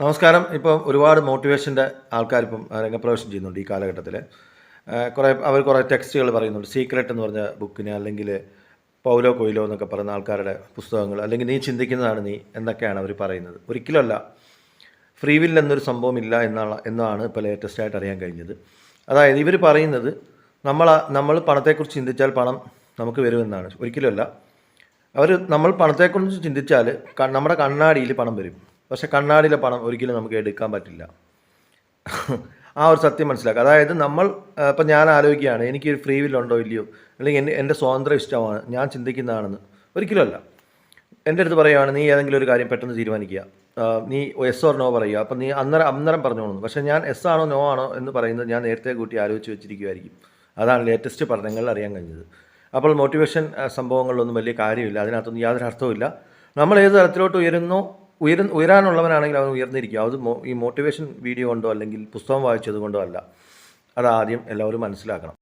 നമസ്കാരം. ഇപ്പം ഒരുപാട് മോട്ടിവേഷന്റെ ആൾക്കാർ ഇപ്പം ചെയ്യുന്നുണ്ട് ഈ കാലഘട്ടത്തിൽ കുറേ അവർ കുറേ ടെക്സ്റ്റുകൾ പറയുന്നുണ്ട്. സീക്രട്ട് എന്ന് പറഞ്ഞ ബുക്കിന് അല്ലെങ്കിൽ പൗലോ കൊയിലോ എന്നൊക്കെ പറയുന്ന ആൾക്കാരുടെ പുസ്തകങ്ങൾ അല്ലെങ്കിൽ നീ ചിന്തിക്കുന്നതാണ് നീ എന്നൊക്കെയാണ് അവർ പറയുന്നത്. ഒരിക്കലുമല്ല. ഫ്രീ വിൽ എന്നൊരു സംഭവം ഇല്ല എന്നാണ് എന്നാണ് ഇപ്പോൾ ലേറ്റസ്റ്റ് ആയിട്ട് അറിയാൻ കഴിഞ്ഞത്. അതായത് ഇവർ പറയുന്നത് നമ്മൾ നമ്മൾ പണത്തെക്കുറിച്ച് ചിന്തിച്ചാൽ പണം നമുക്ക് വരുമെന്നാണ്. ഒരിക്കലുമല്ല. അവർ നമ്മൾ പണത്തെക്കുറിച്ച് ചിന്തിച്ചാൽ നമ്മുടെ കണ്ണാടിയിൽ പണം വരും. പക്ഷെ കണ്ണാടിയിലെ പണം ഒരിക്കലും നമുക്ക് എടുക്കാൻ പറ്റില്ല. ആ ഒരു സത്യം മനസ്സിലാക്കുക. അതായത് നമ്മൾ ഇപ്പം ഞാൻ ആലോചിക്കുകയാണ് എനിക്ക് ഒരു ഫ്രീ വില്ലുണ്ടോ ഇല്ലയോ? അല്ലെങ്കിൽ എന്റെ എന്റെ സ്വാതന്ത്ര്യം ഇഷ്ടമാണ് ഞാൻ ചിന്തിക്കുന്നതാണെന്ന്. ഒരിക്കലുമല്ല എന്റെ അടുത്ത് പറയുകയാണ് നീ ഏതെങ്കിലും ഒരു കാര്യം പെട്ടെന്ന് തീരുമാനിക്കുക. നീ എസ് ഓർ നോ പറയുക. അപ്പം നീ അന്നേരം അന്നേരം പറഞ്ഞോളൂ പക്ഷേ ഞാൻ എസ് ആണോ നോ ആണോ എന്ന് പറയുന്നത് ഞാൻ നേരത്തെ കൂട്ടി ആലോചിച്ച് വെച്ചിരിക്കുമായിരിക്കും അതാണ് ലേറ്റസ്റ്റ് പഠനങ്ങളിൽ അറിയാൻ കഴിഞ്ഞത്. അപ്പോൾ മോട്ടിവേഷൻ സംഭവങ്ങളിലൊന്നും വലിയ കാര്യമില്ല. അതിനകത്തൊന്നും യാതൊരു അർത്ഥവുമില്ല. നമ്മൾ ഏത് തരത്തിലോട്ട് ഉയരുന്നോ ഉയര ഉയരാനുള്ളവനാണെങ്കിൽ അവൻ ഉയർന്നിരിക്കും. അത് ഈ മോട്ടിവേഷൻ വീഡിയോ കൊണ്ടോ അല്ലെങ്കിൽ പുസ്തകം വായിച്ചത് കൊണ്ടോ അല്ല. അതാദ്യം എല്ലാവരും മനസ്സിലാക്കണം.